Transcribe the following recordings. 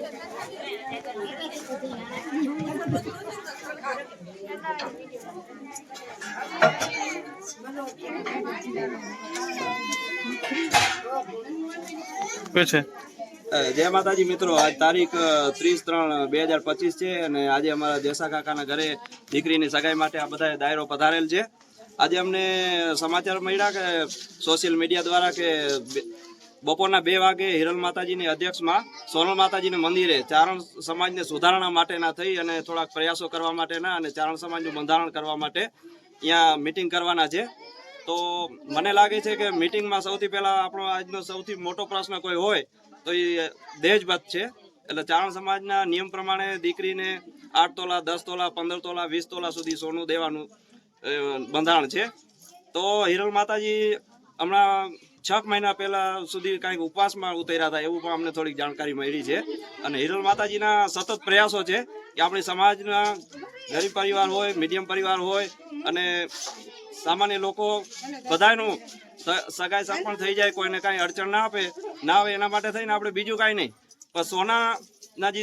જય માતાજી મિત્રો. આજ તારીખ ત્રીસ ત્રણ, બે હજાર પચીસ છે અને આજે અમારા દેસા કાકાના ઘરે દીકરીની સગાઈ માટે આ બધા દાયરો પધારેલ છે. આજે અમને સમાચાર મળ્યા કે સોશિયલ મીડિયા દ્વારા કે બપોરના બે વાગે હિરલ માતાજીની અધ્યક્ષમાં સોનલ માતાજીના મંદિરે ચારણ સમાજને સુધારણા માટેના થઈ અને થોડાક પ્રયાસો કરવા માટેના અને ચારણ સમાજનું બંધારણ કરવા માટે અહીંયા મિટિંગ કરવાના છે. તો મને લાગે છે કે મિટિંગમાં સૌથી પહેલાં આપણો આજનો સૌથી મોટો પ્રશ્ન કોઈ હોય તો એ દહેજબત છે. એટલે ચારણ સમાજના નિયમ પ્રમાણે દીકરીને આઠ તોલા, દસ તોલા, પંદર તોલા, વીસ તોલા સુધી સોનું દેવાનું બંધારણ છે. તો હિરલ માતાજી હમણાં છ મહિના પહેલા સુધી કાંઈક ઉપવાસમાં ઉતર્યા હતા, એવું પણ અમને થોડીક જાણકારી મળી છે. અને હિરલ માતાજીના સતત પ્રયાસો છે કે આપણી સમાજના ગરીબ પરિવાર હોય, મીડિયમ પરિવાર હોય અને સામાન્ય લોકો બધાનું સગાઈ સંપન્ન થઈ જાય, કોઈને કાંઈ અડચણ ના આપે, ના આવે એના માટે થઈને આપણે બીજું કાંઈ નહીં. પણ સોનાના જે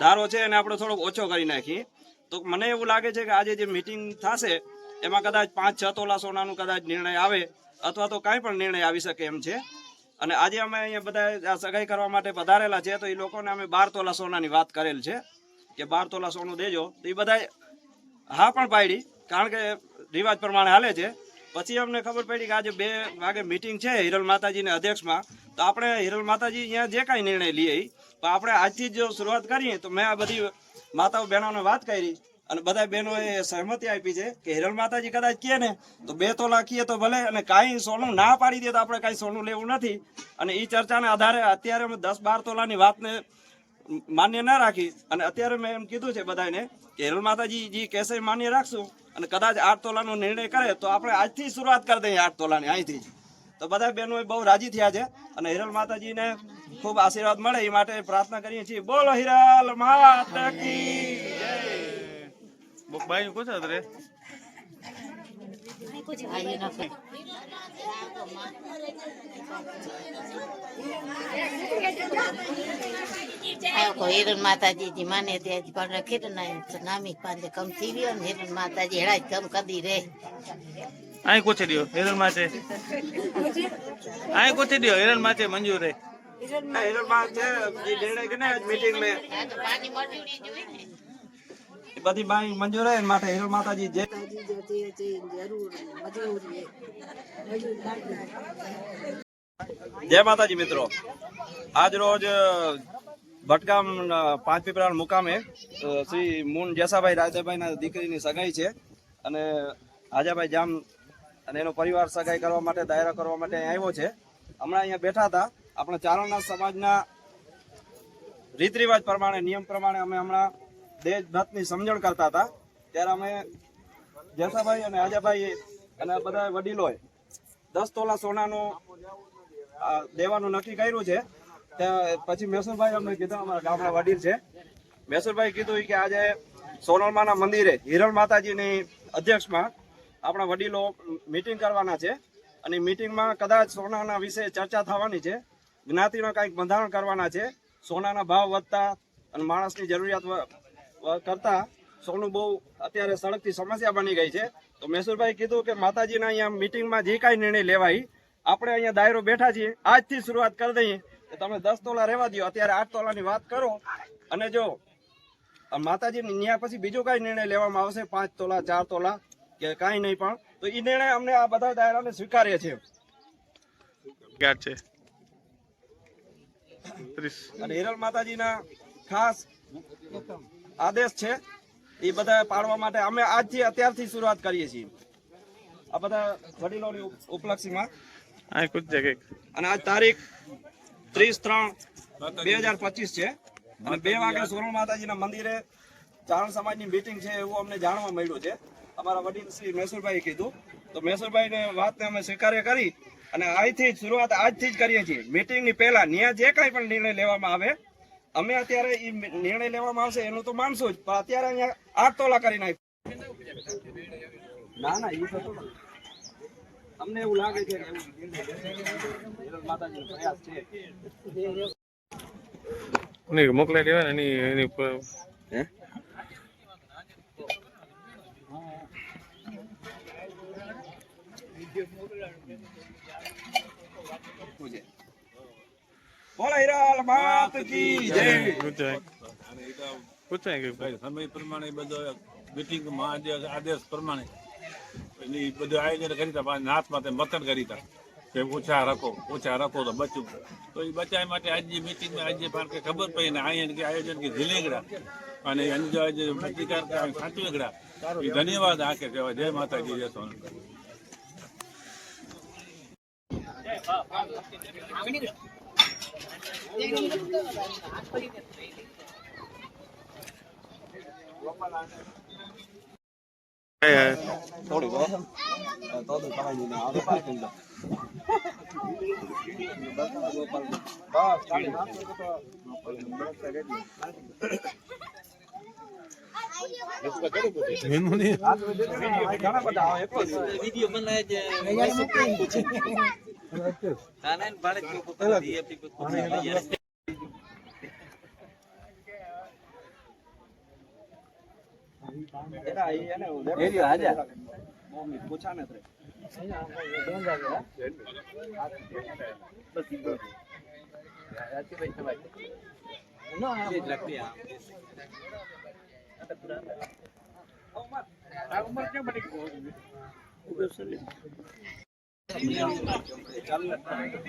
ધારો છે એને આપણે થોડોક ઓછો કરી નાખીએ. તો મને એવું લાગે છે કે આજે જે મિટિંગ થશે, એમાં કદાચ પાંચ છ તોલા સોનાનું કદાચ નિર્ણય આવે અથવા તો કાંઈ પણ નિર્ણય આવી શકે એમ છે. અને આજે અમે અહીંયા બધા સગાઈ કરવા માટે પધારેલા છે, તો એ લોકોને અમે બાર તોલા સોનાની વાત કરેલ છે, કે બાર તોલા સોનું દેજો. તો એ બધા હા પણ પાડી, કારણ કે રિવાજ પ્રમાણે હાલે છે. પછી અમને ખબર પડી કે આજે બે વાગે મિટિંગ છે હિરલ માતાજીના અધ્યક્ષમાં. તો આપણે હિરલ માતાજી અહીંયા જે કાંઈ નિર્ણય લઈએ પણ આપણે આજથી જો શરૂઆત કરીએ, તો મેં આ બધી માતાઓ બહેનોને વાત કરી. અને બધા બહેનોએ સહમતી આપી છે કે હિરલ માતાજી કદાચ કહે ને, તો બે તોલા કહીએ તો ભલે અને કાંઈ સોનું ના પાડી દે તો આપણે કાંઈ સોનું લેવું નથી. અને એ ચર્ચાના આધારે અત્યારે અમે દસ બાર તોલાની વાતને માન્ય ના રાખી. અને અત્યારે મેં એમ કીધું છે બધાને કે હિરલ માતાજી જે કહેશે માન્ય રાખશું. અને કદાચ આઠ તોલાનો નિર્ણય કરે તો આપણે આજથી શરૂઆત કરી દઈએ આઠ તોલાની, અહીંથી જ. તો બધા બહેનો બહુ રાજી થયા છે. અને હિરલ માતાજીને ખૂબ આશીર્વાદ મળે. એ માટે પ્રાર્થના કરીએ છીએ. બોલો હિરલ માતા રે આયો કો હિરણ માતાજી જી માને ત્યાં જ પણ ખેડ ના તો નામી પાંદે કમ થઈ ગયો ને હિરણ માતાજી હેડા કમ કદી રે. અહીં કોચે દ્યો? હિરલ માથે. અહીં કોચે દ્યો? હિરલ માથે મંજૂર રે હા, હિરલ છે જે નિર્ણય કે ને મીટિંગ મેં. પાણી મજૂરી જોઈ ને. એ બધી બાઈ મંજૂર હે માટે હિરલ માતાજી જય. જય માતાજી મિત્રો. આજ રોજ ભટકામ પાંચ પીપળા મુકામે શ્રી મુન જેસાભાઈ રાજાભાઈના દીકરીની સગાઈ છે. અને આજાભાઈ જામ અને એનો પરિવાર સગાઈ કરવા માટે, દાયરા કરવા માટે આવ્યો છે. હમણાં અહીંયા બેઠા હતા. આપણા ચારણના સમાજના રીત રિવાજ પ્રમાણે, નિયમ પ્રમાણે અમે હમણાં દેશભક્તની સમજણ કરતા હતા. ત્યારે અમે જેસાભાઈ અને આજાભાઈ અને બધા વડીલોએ દસ તોલા સોનાનું દેવાનું નક્કી કર્યું છે. ત્યાં પછી મેસુરભાઈ અમને કીધું, અમારા ગામના વડીલ છે. મેસુરભાઈ કીધું કે આજે સોનલમાના મંદિરે હિરણ માતાજીની અધ્યક્ષમાં આપણા વડીલો મિટિંગ કરવાના છે. અને મીટિંગમાં કદાચ સોનાના વિશે ચર્ચા થવાની છે. જ્ઞાતિનો કંઈક બંધારણ કરવાના છે. સોનાના ભાવ વધતા અને માણસની જરૂરિયાત કરતા સોનું બહુ અત્યારે સડકથી સમસ્યા બની ગઈ છે. તો મેસુરભાઈ કીધું કે માતાજીના અહીંયા મિટિંગમાં જે કાંઈ નિર્ણય લેવાય આપણે અહીંયા દાયરો બેઠા છીએ. આજથી શરૂઆત કરી દઈએ. કે તમે દસ તોલા રહેવા દો અત્યારે આઠ તોલાની વાત કરો. અને જો માતાજીની માતાજી ન્યા પછી બીજો કાંઈ નિર્ણય લેવામાં આવશે? પાંચ તોલા ચાર તોલા કે કાંઈ નહીં પણ? તો એ નિર્ણય અમને આ બધા દાયરાને સ્વીકાર્ય છે? અને હિરલ માતાજીના ખાસ આદેશ છે. એ બધા પાડવા માટે અમે આજથી અત્યારથી શરૂઆત કરીએ છીએ. આ બધા વડીલોની ઉપલક્ષીમાં. અને આજ તારીખ ત્રીસ ત્રણ બે હજાર પચીસ છે. અને બે વાગે સોરણ માતાજીના મંદિરે ચારણ સમાજની મીટિંગ છે એવું અમને જાણવા મળ્યું છે. અમારા વડીલ શ્રી મહેસુરભાઈએ કીધું. તો મેસુરભાઈને વાતને અમે સ્વીકાર્ય કરી અને આજથી જ શરૂઆત આજથી જ કરીએ છીએ. મીટિંગની પહેલા ત્યાં જે કાંઈ પણ નિર્ણય લેવામાં આવે અમે અત્યારે એ નિર્ણય લેવામાં આવશે એનું તો માનશું જ પણ અત્યારે અહીંયા આઠ તોલા કરી નાખ્યું ના ના એ તો અમને એવું લાગે છે માતાજીનો પ્રયાસ છે મોકલાઈ દેવાય એની એની ઉપર હે? હિરાલ માત કી જય. પૂછાય પૂછાય કે સમય પ્રમાણે બધો મિટિંગમાં આદેશ આદેશ પ્રમાણે એની બધું આયોજન કરી હતા નાથમાં તે મતન કરી હતા કે ઓછા રાખો ઓછા રાખો તો બચવું તો એ બચાવ માટે આજની મિટિંગમાં આજે પણ ખબર પડી ને અહીંયા કે આયોજન કે ઝીલેગડા. અને એની જો આજે પ્રતિકાર સાચવેગડા. ધન્યવાદ આખે કહેવાય. જય માતાજી જય સોનલ થોડી બસ તો તો કમાઈ દીધા આ તો પાર્કિંગ તો ઘણા બધા આવે એકલો વીડિયો બનાવે છે એરા એ એને એરિયો હાજા મમ્મી પૂછા ને ત્રે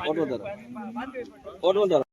ઓટો ધરો ઓટો ધરો